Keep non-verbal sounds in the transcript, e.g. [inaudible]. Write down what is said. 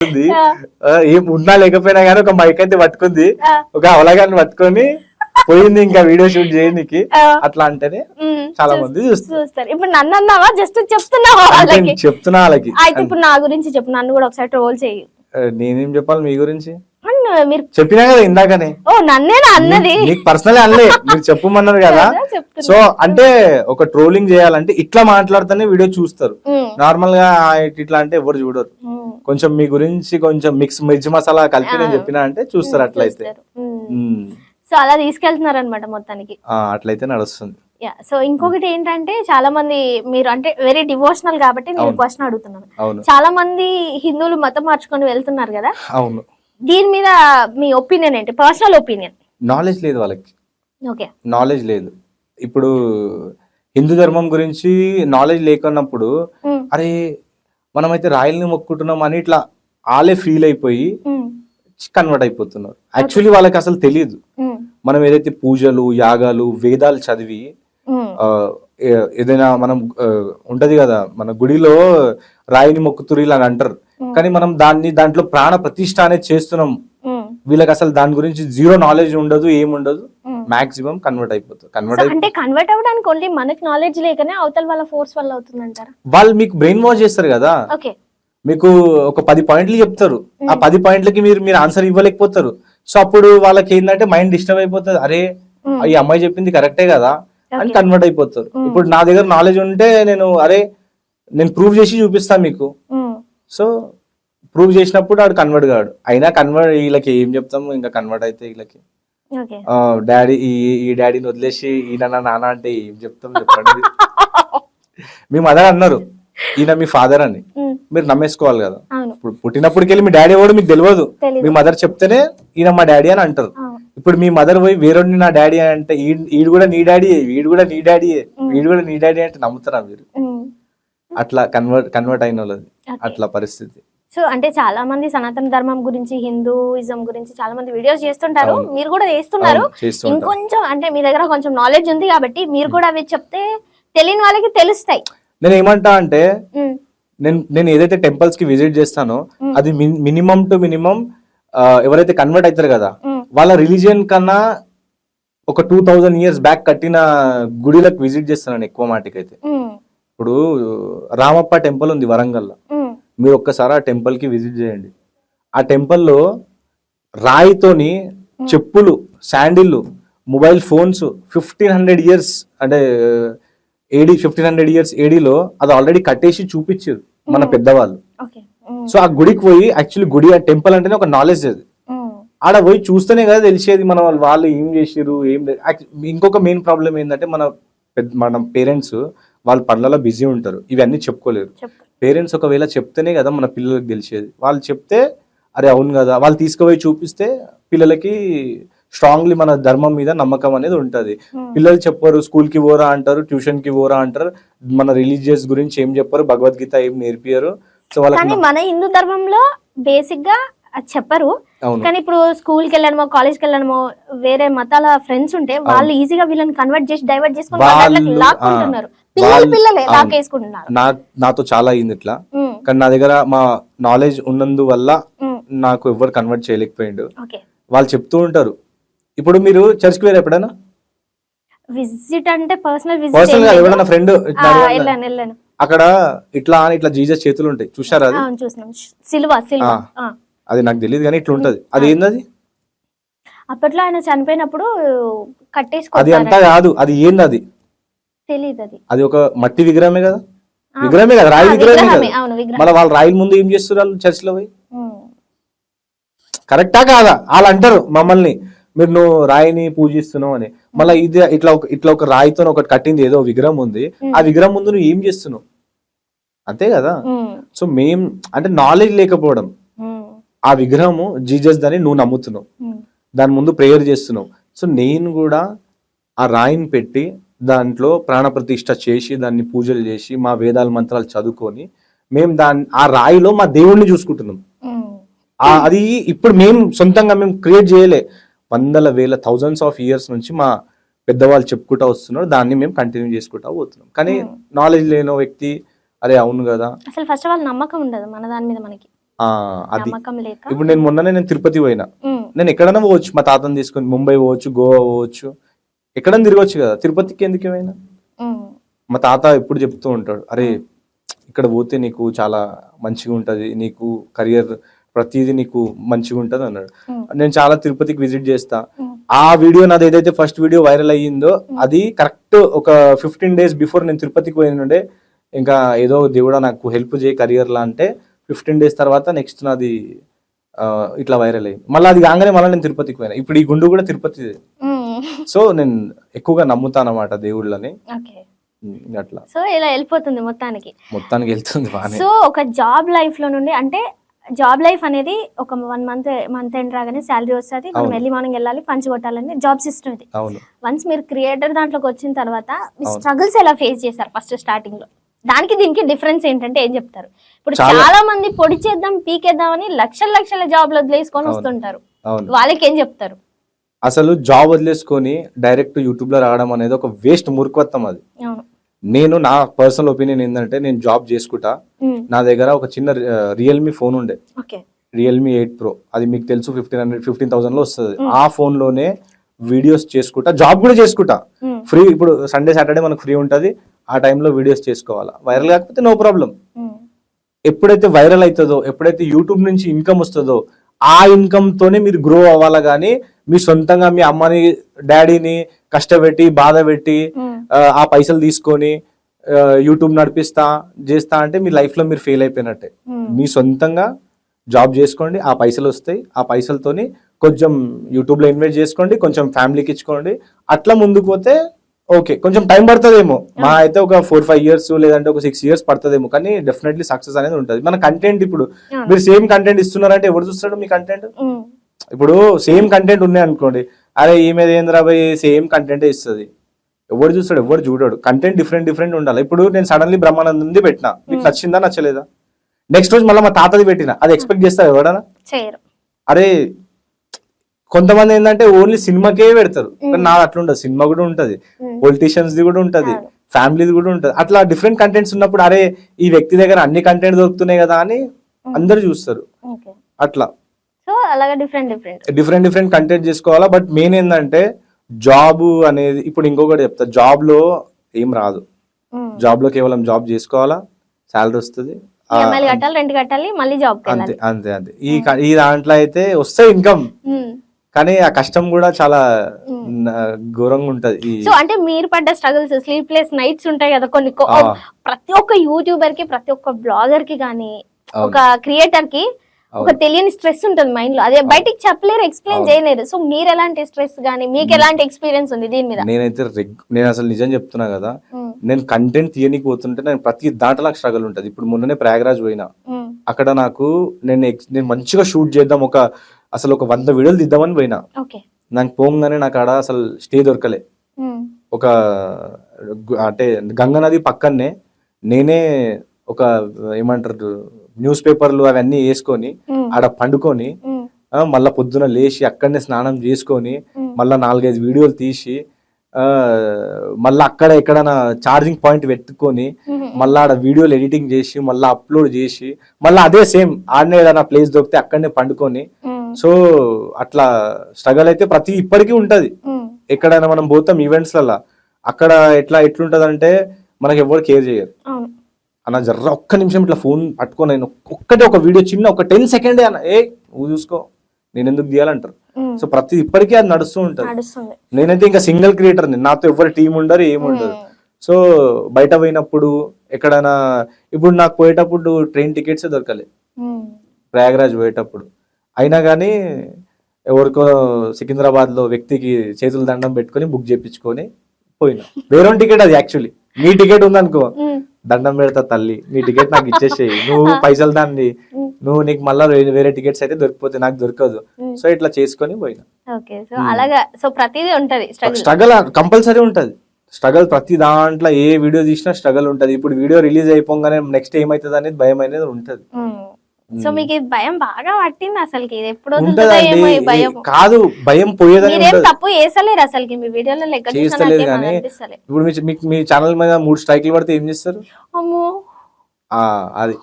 ఆ, ఏం ఉన్నా లేకపోయినా కానీ ఒక మైక్ అయితే పట్టుకుంది. ఒక అవలగాన్ని పట్టుకొని పోయింది ఇంకా వీడియో షూట్ చేయడానికి. అట్లా అంటేనే చాలా మంది చూస్తారు. ఇప్పుడు నన్ను అన్నావా? జస్ట్ చెప్తున్నావా చెప్తున్నా వాళ్ళకి. అయితే ఇప్పుడు నా గురించి చెప్పు. నన్ను కూడా ఒకసారి ట్రోల్ చేయి నేనేం చెప్పాలి మీ గురించి? మీరు చెప్పినా కదా ఇందాకనే? ఓ నన్నేనా అన్నది? మీకు పర్సనల్ అనలే మీరు చెప్పమన్నారు కదా. సో అంటే ఒక ట్రోలింగ్ చేయాలంటే ఇట్లా మాట్లాడితేనే వీడియో చూస్తారు. నార్మల్గా ఇట్లా అంటే ఎవరు చూడరు. కొంచెం మీ గురించి కొంచెం మిక్స్ మిర్చి మసాలా కలిపి నేను చెప్పినా అంటే చూస్తారు అట్లయితే. సో అలా తీసుకెళ్తున్నారు అనమాట మొత్తానికి అట్లయితే నడుస్తుంది. సో ఇంకొకటి ఏంటంటే చాలా మంది మీరు అంటే వెరీ డివోషనల్ కాబట్టి నేను క్వశ్చన్ అడుగుతున్నాను. చాలా మంది హిందువులు మతం మార్చుకొని వెళ్తున్నారు కదా? అవును. దీని మీద మీ ఒపీనియన్ ఏంటి? పర్సనల్ ఒపీనియన్ నాలెడ్జ్ లేదు వాళ్ళకి. ఓకే నాలెడ్జ్ లేదు. ఇప్పుడు హిందూ ధర్మం గురించి నాలెడ్జ్ లేకున్నప్పుడు అరే మనమైతే రాయల్ని మొక్కుంటున్నాం అని ఇట్లా వాళ్ళే ఫీల్ అయిపోయి కన్వర్ట్ అయిపోతున్నారు. యాక్చువల్లీ వాళ్ళకి అసలు తెలియదు మనం ఏదైతే పూజలు యాగాలు వేదాలు చదివి ఏదైనా మనం ఉంటది కదా మన గుడిలో రాయిని మొక్కుతురు ఇలా అని అంటారు. కానీ మనం దాన్ని దాంట్లో ప్రాణ ప్రతిష్ఠ అనేది చేస్తున్నాం. వీళ్ళకి అసలు దాని గురించి జీరో నాలెడ్జ్ ఉండదు ఏముండదు మాక్సిమం కన్వర్ట్ అయిపోతుంది. కన్వర్ట్ అంటే కన్వర్ట్ అవ్వడానికి ఓన్లీ మనకి నాలెడ్జ్ లేకనే అవతల వాళ్ళ ఫోర్స్ వల్ల అవుతుందంటారా? వాళ్ళు మీకు బ్రెయిన్ వాష్ చేస్తారు కదా. ఓకే మీకు ఒక పది పాయింట్లు చెప్తారు. ఆ పది పాయింట్లకి మీరు మీరు ఆన్సర్ ఇవ్వలేకపోతారు. సో అప్పుడు వాళ్ళకి ఏంటంటే మైండ్ డిస్టర్బ్ అయిపోతుంది. అరే ఈ అమ్మాయి చెప్పింది కరెక్టే కదా అని కన్వర్ట్ అయిపోతారు. ఇప్పుడు నా దగ్గర నాలెడ్జ్ ఉంటే నేను అరే నేను ప్రూవ్ చేసి చూపిస్తాను మీకు. సో ప్రూవ్ చేసినప్పుడు ఆడు కన్వర్ట్ కాడు. అయినా కన్వర్ట్ వీళ్ళకి ఏం చెప్తాము? ఇంకా కన్వర్ట్ అయితే వీళ్ళకి డాడీ ఈ ఈ డాడీని వదిలేసి ఈయన నాన్న అంటే ఏం చెప్తాం చెప్పండి. [laughs] మీ మదర్ అన్నారు. ఈయన మీ ఫాదర్ అని. మీరు నమ్మేసుకోవాలి కదా. ఇప్పుడు పుట్టినప్పటికి వెళ్ళి మీ డాడీ ఎవడు? మీకు తెలియదు. మీ మదర్ చెప్తేనే ఈయన మా డాడీ అని అంటారు. ఇప్పుడు మీ మదర్ పోయి వేరొడిని నా డాడీ అంటే ఈడు కూడా నీ డాడీ వీడు కూడా నీ డాడీ వీడు కూడా నీ డాడీ అంటే నమ్ముతారా మీరు. అట్లా కన్వర్ట్ కన్వర్ట్ అయిన వాళ్ళది. అట్లా పరిస్థితి. సో అంటే చాలా మంది సనాతన ధర్మం గురించి హిందూయిజం గురించి చాలా మంది వీడియోస్ చేస్తుంటారు. మీరు కూడా చేస్తున్నారు. ఇంకొంచెం అంటే మీ దగ్గర కొంచెం నాలెడ్జ్ ఉంది కాబట్టి మీరు కూడా అవి చెప్తే తెలియని వాళ్ళకి తెలుస్తాయి. నేను ఏమంటా అంటే నేను నేను ఏదైతే టెంపుల్స్కి విజిట్ చేస్తానో అది మినిమం టు మినిమం ఎవరైతే కన్వర్ట్ అవుతారు కదా వాళ్ళ రిలీజియన్ కన్నా ఒక టూ థౌజండ్ ఇయర్స్ బ్యాక్ కట్టిన గుడిలకు విజిట్ చేస్తాను ఎక్కువ మాటికైతే. ఇప్పుడు రామప్ప టెంపుల్ ఉంది వరంగల్లో. మీరు ఒక్కసారి ఆ టెంపుల్కి విజిట్ చేయండి. ఆ టెంపుల్లో రాయితోని చెప్పులు శాండిల్లు mobile phones fifteen hundred years అంటే ఏడి ఫిఫ్టీన్ హండ్రెడ్ ఇయర్స్ ఏడీలో అది ఆల్రెడీ కట్టేసి చూపించారు మన పెద్దవాళ్ళు. సో ఆ గుడికి పోయి యాక్చువల్లీ గుడి ఆ టెంపుల్ అంటేనే ఒక నాలెడ్జ్ అది. ఆడ పోయి చూస్తేనే కదా తెలిసేది మన వాళ్ళు ఏం చేసిర్రు ఏం ఇంకొక మెయిన్ ప్రాబ్లం ఏంటంటే మన పెద్ద మన పేరెంట్స్ వాళ్ళ పనులలో బిజీ ఉంటారు. ఇవన్నీ చెప్పుకోలేరు. చెప్పు పేరెంట్స్ ఒకవేళ చెప్తేనే కదా మన పిల్లలకు తెలిసేది. వాళ్ళు చెప్తే అరే అవును కదా వాళ్ళు తీసుకుపోయి చూపిస్తే పిల్లలకి స్ట్రాంగ్లీ మన ధర్మం మీద నమ్మకం అనేది ఉంటది. పిల్లలు చెప్పరు స్కూల్కి పోరా అంటారు ట్యూషన్కి పోరా అంటారు. మన రిలీజియస్ గురించి ఏం చెప్పరు భగవద్గీత ఏం నేర్పియరు సో వాళ్ళకి మన హిందూ ధర్మంలో బేసిక్గా అది చెప్పరు. కానీ ఇప్పుడు స్కూల్కి వెళ్ళడమో కాలేజ్కి వెళ్ళడమో వేరే మతాల ఫ్రెండ్స్ ఉంటే వాళ్ళు ఈజీగా వీళ్ళని కన్వర్ట్ చేసి డైవర్ట్ చేసుకుని లాక్కుంటున్నారు. నాతో చాలా అయింది ఇట్లా. కానీ నా దగ్గర మా నాలెడ్జ్ ఉన్నందువల్ల ఉమ్, నాకు ఎవరు కన్వర్ట్ చేయలేకపోయిండు. వాళ్ళు చెప్తూ ఉంటారు. ఇప్పుడు మీరు చర్చ్కి వేరు ఎప్పుడైనా? విజిట్ అంటే పర్సనల్ పర్సనల్గా ఎవరైనా విజిట్ ఫ్రెండ్ వెళ్ళాను వెళ్ళాను. అక్కడ ఇట్లా అని ఇట్లా జీజస్ చేతులు ఉంటాయి. చూసారా అది? చూసినాం. సిల్వ సిల్వ. అది నాకు తెలియదు కానీ ఇట్లా ఉంటది. అది ఏంది అప్పట్లో ఆయన చనిపోయినప్పుడు అది కట్టేసుకుంటారు అంతా కాదు. అది ఏంది అది తెలియదు అది అది ఒక మట్టి విగ్రహమే కదా. విగ్రహమే కదా? రాయి విగ్రహమే కదా? మళ్ళీ వాళ్ళు రాయిల ముందు ఏం చేస్తారు వాళ్ళు చర్చ్లో పోయి? కరెక్టా కాదా? వాళ్ళు అంటారు మమ్మల్ని మీరు నువ్వు రాయిని పూజిస్తున్నావు అని. మళ్ళీ ఇది ఇట్లా ఒక ఇట్లా ఒక రాయితో ఒకటి కట్టింది ఏదో విగ్రహం ఉంది. ఆ విగ్రహం ముందు నువ్వు ఏం చేస్తున్నావు? అంతే కదా? సో మేం అంటే నాలెడ్జ్ లేకపోవడం. ఆ విగ్రహము జీజస్ దాన్ని నువ్వు నమ్ముతున్నావు. దాని ముందు ప్రేయర్ చేస్తున్నావు. సో నేను కూడా ఆ రాయిని పెట్టి దాంట్లో ప్రాణప్రతిష్ఠ చేసి దాన్ని పూజలు చేసి మా వేదాల మంత్రాలు చదువుకొని మేము దాన్ని ఆ రాయిలో మా దేవుణ్ణి చూసుకుంటున్నాం. అది ఇప్పుడు మేము సొంతంగా మేము క్రియేట్ చేయలే. వందల వేల థౌజండ్స్ ఆఫ్ ఇయర్స్ నుంచి మా పెద్దవాళ్ళు చెప్పుకుంటా వస్తున్నారు. దాన్ని మేము కంటిన్యూ చేసుకుంటా పోతున్నాం. కానీ నాలెడ్జ్ లేని వ్యక్తి అరే అవును కదా. అసలు ఫస్ట్ ఆఫ్ ఆల్ నమ్మకం ఉండదు మన దాని మీద మనకి. అది ఇప్పుడు నేను మొన్ననే నేను తిరుపతి పోయినా. నేను ఎక్కడైనా పోవచ్చు. మా తాతని తీసుకొని ముంబై పోవచ్చు గోవా పోవచ్చు. ఎక్కడైనా తిరగవచ్చు కదా. తిరుపతికి ఎందుకు ఏమైనా? మా తాత ఎప్పుడు చెప్తూ ఉంటాడు అరే ఇక్కడ పోతే నీకు చాలా మంచిగా ఉంటది నీకు కెరియర్ ప్రతిదీ నీకు మంచిగా ఉంటది అన్నాడు. నేను చాలా తిరుపతికి విజిట్ చేస్తా. ఆ వీడియో నాది ఏదైతే ఫస్ట్ వీడియో వైరల్ అయ్యిందో అది కరెక్ట్ ఒక ఫిఫ్టీన్ డేస్ బిఫోర్ నేను తిరుపతికి పోయినుండే ఇంకా ఏదో దేవుడా నాకు హెల్ప్ చేయి కెరియర్ లా అంటే ఫిఫ్టీన్ డేస్ తర్వాత నెక్స్ట్ నాది ఇట్లా వైరల్ అయింది మళ్ళీ అది కాగానే మళ్ళీ నేను తిరుపతికి పోయినా. ఇప్పుడు ఈ గుండు కూడా తిరుపతి సో నేను ఎక్కువగా నమ్ముతానమాట దేవుళ్ళని. ఓకే. ఉమ్, అట్లా. సో ఇలా వెళ్ళిపోతుంది మొత్తానికి. మొత్తానికి వెళ్తుంది సో ఒక జాబ్ లైఫ్లో నుండి అంటే జాబ్ లైఫ్ అనేది ఒక వన్ మంత్ మంత్ ఎండ్ రాగానే శాలరీ వస్తుంది మనం. ఎర్లీ మార్నింగ్ వెళ్ళాలి పంచి కొట్టాలని జాబ్ సిస్టమ్ ఇది. వన్స్ మీరు క్రియేటర్ దాంట్లోకి వచ్చిన తర్వాత మీ. స్ట్రగుల్స్ ఎలా ఫేస్ చేశారు ఫస్ట్ స్టార్టింగ్లో? దానికి దీనికి డిఫరెన్స్ ఏంటంటే ఏం చెప్తారు? ఇప్పుడు చాలా- మంది పొడి చేద్దాం పీకేద్దాం అని లక్షల లక్షల జాబ్లు వదిలేసుకొని. వస్తుంటారు. వాళ్ళకి ఏం చెప్తారు? అసలు జాబ్ వదిలేసుకొని డైరెక్ట్ యూట్యూబ్లో రావడం అనేది ఒక వేస్ట్ మూర్ఖత్వం అది. నేను నా పర్సనల్ ఒపీనియన్ ఏంటంటే నేను జాబ్ చేసుకుంటా. నా దగ్గర ఒక చిన్న రియల్మీ ఫోన్ ఉండే. రియల్మీ ఎయిట్ ప్రో అది మీకు తెలుసు ఫిఫ్టీన్ హండ్రెడ్ ఫిఫ్టీన్ థౌసండ్లో వస్తుంది. ఆ ఫోన్లోనే వీడియోస్ చేసుకుంటా. జాబ్ కూడా చేసుకుంటా. ఫ్రీ ఇప్పుడు సండే సాటర్డే మనకు ఫ్రీ ఉంటది. ఆ టైంలో వీడియోస్ చేసుకోవాలా. వైరల్ కాకపోతే నో ప్రాబ్లం ఎప్పుడైతే వైరల్ అవుతుందో ఎప్పుడైతే యూట్యూబ్ నుంచి ఇన్కమ్ వస్తుందో ఆ ఇన్కమ్ తోనే మీరు గ్రో అవ్వాలా కానీ మీ సొంతంగా మీ అమ్మని డాడీని కష్టపెట్టి బాధ పెట్టి ఆ, పైసలు తీసుకొని యూట్యూబ్ నడిపిస్తా చేస్తా అంటే మీ లైఫ్లో మీరు ఫెయిల్ అయిపోయినట్టే. మీ సొంతంగా జాబ్ చేసుకోండి ఆ పైసలు వస్తాయి ఆ పైసలతోని కొంచెం యూట్యూబ్లో ఇన్వెస్ట్ చేసుకోండి కొంచెం ఫ్యామిలీకి ఇచ్చుకోండి అట్లా ముందుకు పోతే ఓకే కొంచెం టైం పడుతుందేమో. మా అయితే ఒక ఫోర్ ఫైవ్ ఇయర్స్ లేదంటే ఒక సిక్స్ ఇయర్స్ పడుతుందేమో. కానీ డెఫినెట్లీ సక్సెస్ అనేది ఉంటుంది. మన కంటెంట్ ఇప్పుడు. మీరు సేమ్ కంటెంట్ ఇస్తున్నారంటే ఎవరు చూస్తాడు మీ కంటెంట్ ఉమ్, ఇప్పుడు సేమ్ కంటెంట్ ఉన్నాయి అనుకోండి. అరే ఈమె ఏంద్రా భయ్? సేమ్ కంటెంట్ ఇస్తుంది. ఎవడు చూస్తాడు? ఎవడు చూడడు. కంటెంట్ డిఫరెంట్ డిఫరెంట్ ఉండాలి. ఇప్పుడు నేను సడన్లీ బ్రహ్మానందంది పెట్టినా. మీకు నచ్చిందా నచ్చలేదా? నెక్స్ట్ రోజు మళ్ళీ మా తాతది పెట్టిన. అది ఎక్స్పెక్ట్ చేస్తారు ఎవడనా అరే కొంతమంది ఏంటంటే ఓన్లీ సినిమాకే పెడతారు. కానీ నాది అట్లా ఉండదు సినిమా కూడా ఉంటది పొలిటీషియన్స్ ది కూడా ఉంటది. ఫ్యామిలీది కూడా ఉంటది. అట్లా డిఫరెంట్ కంటెంట్స్ ఉన్నప్పుడు అరే ఈ వ్యక్తి దగ్గర అన్ని కంటెంట్ దొరుకుతున్నాయి కదా అని అందరు చూస్తారు. అట్లా. డిఫరెంట్ డిఫరెంట్ కంటెంట్ చేసుకోవాలా బట్ మెయిన్ ఏంటంటే జాబ్ అనేది ఇప్పుడు ఇంకొకటి చెప్తా జాబ్లో ఏం రాదు. జాబ్లో కేవలం జాబ్ చేసుకోవాలా శాలరీ వస్తుంది ఆ, ఈఎంఐలు కట్టాలి రెంట్ కట్టాలి మళ్ళీ జాబ్ అంతే అంతే అంతే. ఈ ఈ దాంట్లో అయితే వస్తాయి ఇన్కమ్. కానీ ఆ కష్టం కూడా చాలా న- ఘోరంగా ఉంటది. సో అంటే మీరు పడ్డ స్ట్రగుల్స్ స్లీప్లెస్ నైట్స్ ఉంటాయి కదా కొన్ని. ప్రతి ఒక్క యూట్యూబర్కి ప్రతి ఒక్క బ్లాగర్కి కానీ. ఒక క్రియేటర్కి ఒక తెలియని స్ట్రెస్ ఉంటుంది మైండ్లో. అదే బయటికి చెప్పలేరు ఎక్స్ప్లెయిన్ చేయలేరు. సో మీరు ఎలాంటి స్ట్రెస్ గానీ మీకు ఎలాంటి ఎక్స్పీరియన్స్ ఉంది దీని మీద? నేనైతే నేను అసలు నిజం చెప్తున్నా కదా ఉమ్, నేను కంటెంట్ తీయనికి పోతుంటే నేను ప్రతి దాంట్లో స్ట్రగుల్ ఉంటది. ఇప్పుడు మొన్ననే ప్రయాగరాజ్ పోయినా. ఉమ్, అక్కడ నాకు నేను నేను మంచిగా షూట్ చేద్దాం ఒక అసలు ఒక వంద వీడియోలు తీద్దామని పోయినా. నాకు పోగానే నాకు ఆడ అసలు స్టే దొరకలే. ఒక అంటే గంగా నది పక్కనే నేనే ఒక ఏమంటారు న్యూస్ పేపర్లు అవన్నీ వేసుకొని ఆడ పండుకొని మళ్ళా పొద్దున లేచి అక్కడనే స్నానం చేసుకొని మళ్ళా నాలుగైదు వీడియోలు తీసి ఆ, మళ్ళా అక్కడ ఎక్కడైనా ఛార్జింగ్ పాయింట్ పెట్టుకొని మళ్ళా ఆడ వీడియోలు ఎడిటింగ్ చేసి మళ్ళీ అప్లోడ్ చేసి మళ్ళీ అదే సేమ్ ఆడనే ఏదైనా ప్లేస్ దొరికితే అక్కడనే పండుకొని సో అట్లా స్ట్రగల్ అయితే ప్రతి ఇప్పటికీ ఉంటది. ఎక్కడైనా మనం పోతాం ఈవెంట్స్ లల్లా అక్కడ ఎట్లా ఎట్లుంటది అంటే మనకి ఎవరు కేర్ చేయరు. అన్న జర్ర ఒక్క నిమిషం ఇట్లా ఫోన్ పట్టుకొని నేను ఒక్కటే ఒక వీడియో చిన్న ఒక టెన్ సెకండే అన్న ఏ నువ్వు చూసుకో నేను ఎందుకు తీయాలంటారు సో ప్రతి ఇప్పటికీ అది నడుస్తూ ఉంటది. నేనైతే ఇంకా సింగిల్ క్రియేటర్ నాతో ఎవరు టీం ఉండరు ఏముండదు సో బయట పోయినప్పుడు ఎక్కడైనా ఇప్పుడు నాకు పోయేటప్పుడు ట్రైన్ టికెట్స్ దొరకలే. ఉమ్, ప్రయాగరాజ్ పోయేటప్పుడు. అయినా కానీ ఎవరికో సికింద్రాబాద్లో వ్యక్తికి చేతులు దండం పెట్టుకొని బుక్ చేయించుకొని పోయినా. వేరే టికెట్ అది యాక్చువల్లీ. నీ టికెట్ ఉందనుకో. దండం పెడతా తల్లి. నీ టికెట్ నాకు ఇచ్చేసేయి. నువ్వు [laughs] పైసలు దాన్ని. నువ్వు నీకు మళ్ళీ వేరే టికెట్స్ అయితే దొరికిపోతే నాకు దొరకదు. సో ఇట్లా చేసుకొని పోయినా. స్ట్రగల్ కంపల్సరీ ఉంటది. స్ట్రగల్ ప్రతి దాంట్లో ఏ వీడియో తీసినా స్ట్రగల్ ఉంటది. ఇప్పుడు వీడియో రిలీజ్ అయిపోగానే నెక్స్ట్ ఏమైతుంది అనేది భయం అనేది ఉంటది సో మీకు ఈ భయం బాగా పట్టింది అసలుకి. ఇది ఎప్పుడు ఏమో ఈ భయం. కాదు భయం పోయేదని మీరేం తప్పు చేసలేరు అసలుకి. మీ వీడియోలో లెక్క చేస్తలేదు కానీ ఇప్పుడు మీ- మీకు మీ ఛానల్ మీద మూడు స్ట్రైక్లు పడితే ఏం చేస్తారు? అమ్మో. అది.